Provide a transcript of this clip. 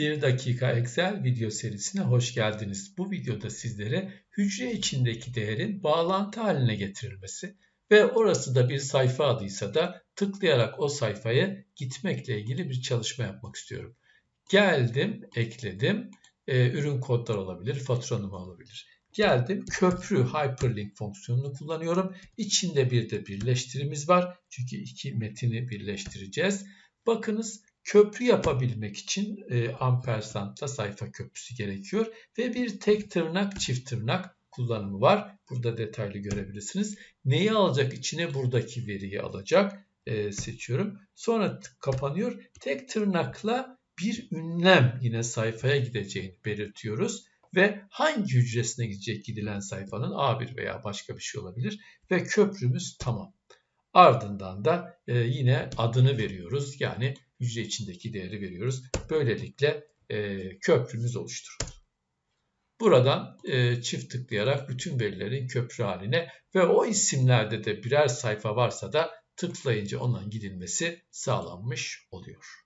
1 dakika Excel video serisine hoş geldiniz. Bu videoda sizlere hücre içindeki değerin bağlantı haline getirilmesi ve orası da bir sayfa adıysa da tıklayarak o sayfaya gitmekle ilgili bir çalışma yapmak istiyorum. Geldim, ekledim. Ee, ürün kodlar olabilir, fatura numara olabilir. Geldim, köprü hyperlink fonksiyonunu kullanıyorum. İçinde bir de birleştirimiz var. Çünkü iki metini birleştireceğiz. Bakınız köprü yapabilmek için e, ampersandla sayfa köprüsü gerekiyor ve bir tek tırnak çift tırnak kullanımı var. Burada detaylı görebilirsiniz. Neyi alacak içine buradaki veriyi alacak e, seçiyorum. Sonra kapanıyor. Tek tırnakla bir ünlem yine sayfaya gideceğini belirtiyoruz ve hangi hücresine gidecek gidilen sayfanın A1 veya başka bir şey olabilir ve köprümüz tamam. Ardından da e, yine adını veriyoruz. Yani hücre içindeki değeri veriyoruz. Böylelikle e, köprümüz oluşturuldu. Buradan e, çift tıklayarak bütün verilerin köprü haline ve o isimlerde de birer sayfa varsa da tıklayınca ondan gidilmesi sağlanmış oluyor.